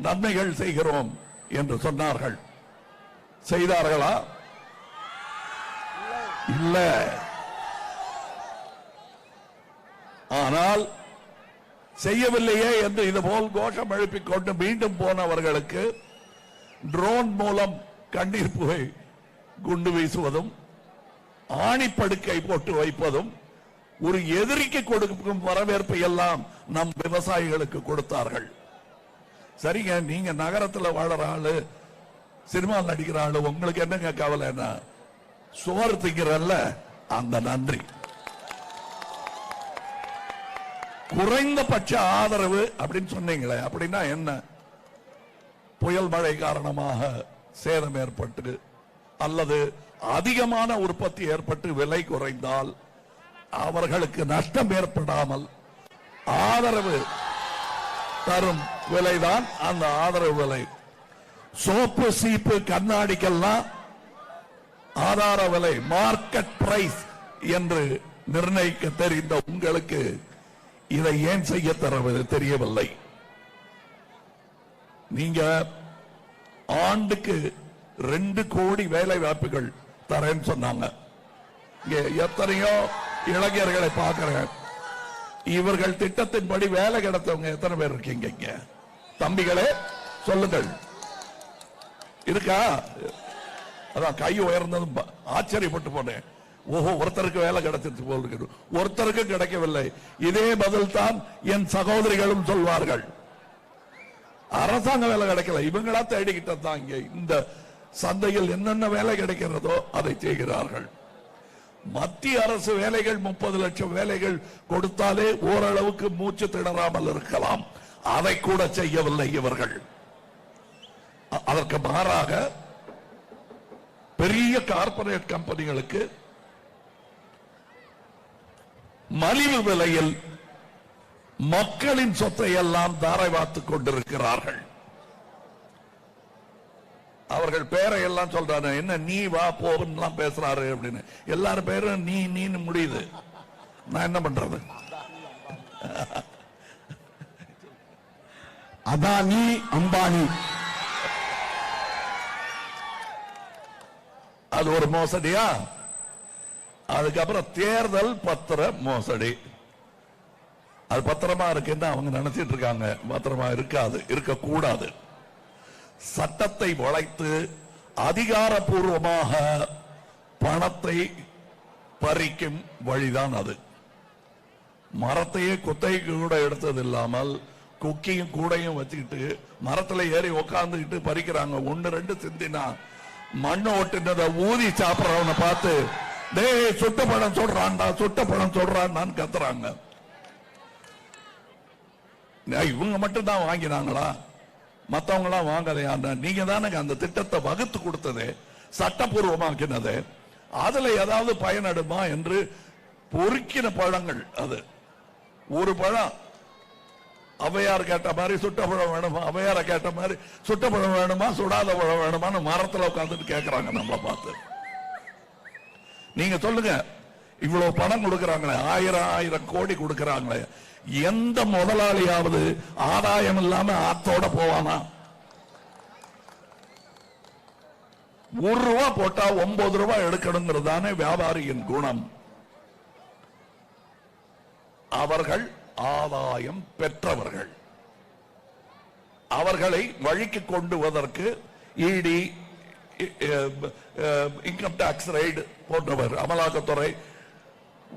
நன்மைகள் செய்கிறோம் என்று சொன்னார்கள். செய்தார்களா? இல்ல. ஆனால் செய்யவில்லையே என்று இதுபோல் கோஷம் எழுப்பிக் கொண்டு மீண்டும் போனவர்களுக்கு ட்ரோன் மூலம் கண்ணீர் புகை குண்டு வீசுவதும் ஆணிப்படுக்கை போட்டு வைப்பதும் ஒரு எதிரிக்கு கொடுக்கும் வரவேற்பை எல்லாம் நம் விவசாயிகளுக்கு கொடுத்தார்கள். சரிங்க நீங்க நகரத்துல வாழற ஆளு சினிமா நடிக்கிற ஆளு உங்களுக்கு என்னங்க கவலைன்னா சோறு திங்கிறல்ல அந்த நன்றி. குறைந்தபட்ச ஆதரவு அப்படின்னு சொன்னீங்களே அப்படின்னா என்ன? புயல் மழை காரணமாக சேதம் ஏற்பட்டு அல்லது அதிகமான உற்பத்தி ஏற்பட்டு விலை குறைந்தால் அவர்களுக்கு நஷ்டம் ஏற்படாமல் ஆதரவு தரும் விலைதான் அந்த ஆதரவு விலை. சோப்பு சீப்பு கண்ணாடிக்கெல்லாம் ஆதார விலை மார்க்கெட் பிரைஸ் என்று நிர்ணயிக்க தெரிந்த உங்களுக்கு இதை ஏன் செய்ய தரவது தெரியவில்லை. நீங்க ஆண்டுக்கு ரெண்டு கோடி வேலை வாய்ப்புகள் தரேன்னு சொன்னாங்க. இங்க எத்தனையோ இளைஞர்களை பார்க்கிறேன். இவர்கள் திட்டத்தின்படி வேலை கிடைத்தவங்க எத்தனை பேர் இருக்கீங்க இங்க? தம்பிகளே சொல்லுங்கள். இருக்கா? அதான் கை உயர்ந்ததும் ஆச்சரியப்பட்டு போனேன். ஓஹோ ஒருத்தருக்கு வேலை கிடைச்சிருச்சு போல் இருக்கு. ஒருத்தருக்கு கிடைக்கவில்லை. இதே பதில் தான் என் சகோதரிகளும் சொல்வார்கள். அரசாங்க வேலை கிடைக்கல. இவங்களா தேடிக்கிட்டதான் இங்க. இந்த சந்தையில் என்னென்ன வேலை கிடைக்கிறதோ அதை செய்கிறார்கள். மத்திய அரசு வேலைகள் முப்பது லட்சம் வேலைகள் கொடுத்தாலே ஓரளவுக்கு மூச்சு திணறாமல் இருக்கலாம். அதை கூட செய்யவில்லை இவர்கள். அதற்கு மாறாக பெரிய கார்பரேட் கம்பெனிகளுக்கு மலிவு விலையில் மக்களின் சொத்தை எல்லாம் தாரை வாத்துக் கொண்டிருக்கிறார்கள். அவர்கள் பேரை எல்லாம் சொல்றாரு. என்ன நீ வா போன்னு பேசுறாரு அப்படின்னு. எல்லாரும் பேரும் நீ நீன்னு முடியுது. நான் என்ன பண்றது? அதானி அம்பானி. அது ஒரு மோசடியா? அதுக்கப்புறம் தேர்தல் பத்திர மோசடி. அது பத்திரமா இருக்குன்னு அவங்க நினைச்சிட்டு இருக்காங்க. பத்திரமா இருக்காது இருக்கக்கூடாது. சட்டத்தை வளைத்து அதிகாரப்பூர்வமாக பணத்தை பறிக்கும் வழிதான் அது. மரத்தையே குத்தைக்கு கூட எடுத்தது இல்லாமல் குக்கியும் கூடையும் வச்சுக்கிட்டு மரத்துல ஏறி உக்காந்துக்கிட்டு பறிக்கிறாங்க. ஒன்னு ரெண்டு சிந்தினா மண்ணை ஒட்டுனதை ஊதி சாப்பிடறவனை பார்த்து டேய் சுட்ட பழம் சொல்றான்டா சுட்ட பழம் சொல்றான்னு கத்துறாங்க. இவங்க மட்டும் தான் வாங்கினாங்களா? மத்தவங்க எல்லாம் வாங்கலையா நீங்க தானே அந்த திட்டத்தை வகுத்து கொடுத்தது சட்டப்பூர்வமாக்கினது. அதுல ஏதாவது பயனடுமா என்று பொறுக்கின பழங்கள் அது. ஒரு பழம் அவையார் கேட்ட மாதிரி சுட்ட பழம் வேணுமா? அவையார கேட்ட மாதிரி சுட்ட பழம் வேணுமா? சுடாத பழம் வேணுமான்னு மரத்துல உட்கார்ந்துட்டு கேட்கறாங்க நம்மள பார்த்து. நீங்க சொல்லுங்க இவ்வளவு பணம் கொடுக்கறாங்களே ஆயிரம் ஆயிரம் கோடி கொடுக்கறாங்களே. எந்த முதலாளியாவது ஆதாயம் இல்லாம ஆத்தோட போவானா? ஒரு ரூபா போட்டா ஒன்பது ரூபாய் எடுக்கணுங்கிறது தானே வியாபாரியின் குணம். அவர்கள் ஆதாயம் பெற்றவர்கள். அவர்களை வழிக்கு கொண்டு வருவதற்கு இடி இன்கம் டாக்ஸ் ரைடு போன்றவர் அமலாக்கத்துறை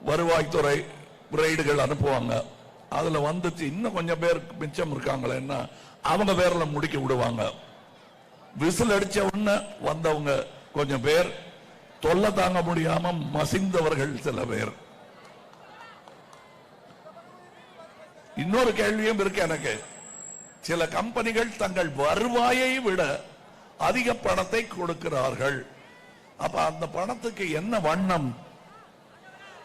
வருவாய்த்துறை ரைடுகள் அனுப்புவாங்க. அதுல வந்துச்சு இன்னும் கொஞ்சம் பேர் மிச்சம் இருக்காங்களேன்னா அவங்க பேர்ல முடிக்க விடுவாங்க. விசில் அடிச்ச உடனே வந்தவங்க கொஞ்சம் பேர் தொல்லை தாங்க முடியாம மசிந்தவர்கள் சில பேர். இன்னொரு கேள்வியும் இருக்கு எனக்கு. சில கம்பெனிகள் தங்கள் வருவாயை விட அதிக பணத்தை கொடுக்கிறார்கள். அப்ப அந்த பணத்துக்கு என்ன வண்ணம்?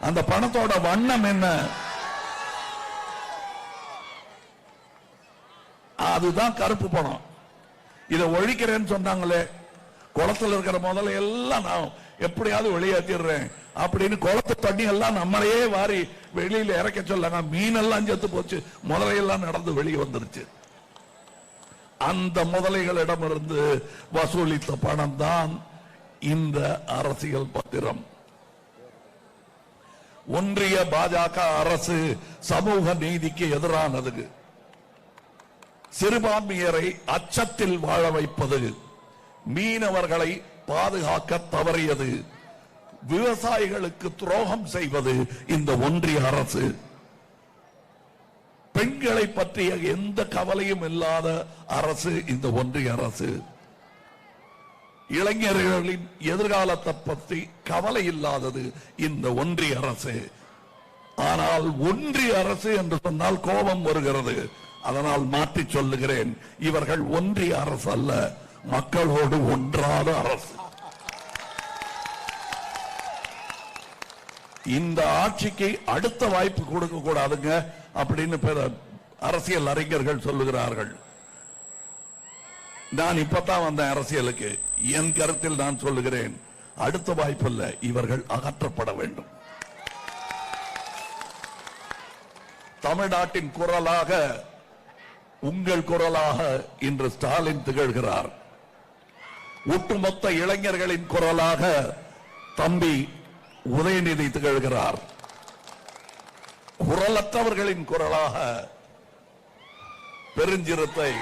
அந்த பணத்தோட வண்ணம் என்ன? அதுதான் கருப்பு பணம். இதை ஒழிக்கிறேன்னு சொன்னாங்களே குளத்துல இருக்கிற முதல்ல எல்லாம் நான் எப்படியாவது வெளியேற்றிடுறேன் அப்படின்னு குளத்து தண்ணி எல்லாம் நம்மளையே வாரி வெளியில இறக்க சொல்லாங்க மீன் எல்லாம் செத்து போச்சு முதலையெல்லாம் நடந்து வெளியே வந்துருச்சு. அந்த முதலைகளிடமிருந்து வசூலித்த பணம் தான் இந்த அரசியல் பத்திரம். ஒன்றிய பாஜக அரசு சமூக நீதிக்கு எதிரானது. சிறுபான்மையரை அச்சத்தில் வாழ வைப்பது மீனவர்களை பாதுகாக்க தவறியது. விவசாயிகளுக்கு துரோகம் செய்வது இந்த ஒன்றிய அரசு. பெண்களை பற்றிய எந்த கவலையும் இல்லாத அரசு இந்த ஒன்றிய அரசு. இளைஞர்களின் எதிர்காலத்தை பற்றி கவலை இல்லாதது இந்த ஒன்றிய அரசு. ஆனால் ஒன்றிய அரசு என்று சொன்னால் கோபம் வருகிறது. அதனால் மாற்றி சொல்லுகிறேன். இவர்கள் ஒன்றிய அரசு அல்ல மக்களோடு ஒன்றாத அரசு. இந்த ஆட்சிக்கு அடுத்த வாய்ப்பு கொடுக்க கூடாதுங்க அப்படின்னு பிற அரசியல் அறிஞர்கள் சொல்லுகிறார்கள். நான் இப்பதான் வந்தேன் அரசியலுக்கு. என் கருத்தில் நான் சொல்லுகிறேன். அடுத்த வாய்ப்பல்ல இவர்கள் அகற்றப்பட வேண்டும். தமிழ்நாட்டின் குரலாக உங்கள் குரலாக இன்று ஸ்டாலின் திகழ்கிறார். ஒட்டுமொத்த இளைஞர்களின் குரலாக தம்பி உதயநிதி திகழ்கிறார். குரலற்றவர்களின் குரலாக பெருஞ்சிறுத்தை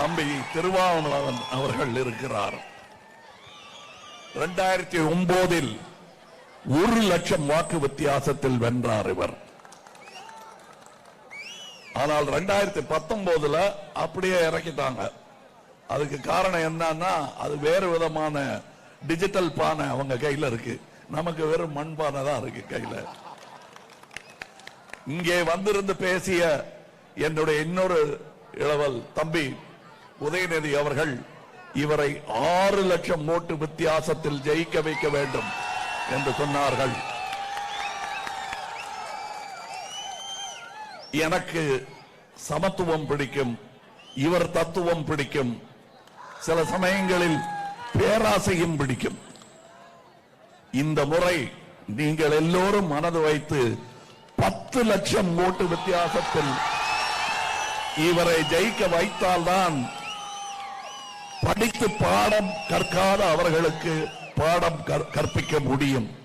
தம்பி திருவாவூரன் அவர்கள் இருக்கிறார். இரண்டாயிரத்தி ஒன்பதில் ஒரு லட்சம் வாக்கு வித்தியாசத்தில் வென்றார் இவர். ஆனால் ரெண்டாயிரத்தி பத்தொன்பதுல அப்படியே இறக்கிட்டாங்க. அதுக்கு காரணம் என்னன்னா அது வேறு விதமான டிஜிட்டல் பானை அவங்க கையில இருக்கு. நமக்கு வெறும் மண் பானை தான் இருக்கு கையில. இங்கே வந்திருந்து பேசிய என்னுடைய இன்னொரு இளவல் தம்பி உதயநிதி அவர்கள் இவரை ஆறு லட்சம் ஓட்டு வித்தியாசத்தில் ஜெயிக்க வைக்க வேண்டும் என்று சொன்னார்கள். எனக்கு சமத்துவம் பிடிக்கும் இவர் தத்துவம் பிடிக்கும் சில சமயங்களில் பேராசையும் பிடிக்கும். இந்த முறை நீங்கள் எல்லோரும் மனது வைத்து பத்து லட்சம் ஓட்டு வித்தியாசத்தில் இவரை ஜெயிக்க வைத்தால்தான் படித்து பாடம் கற்காத அவர்களுக்கு பாடம் கற்- கற்பிக்க முடியும்.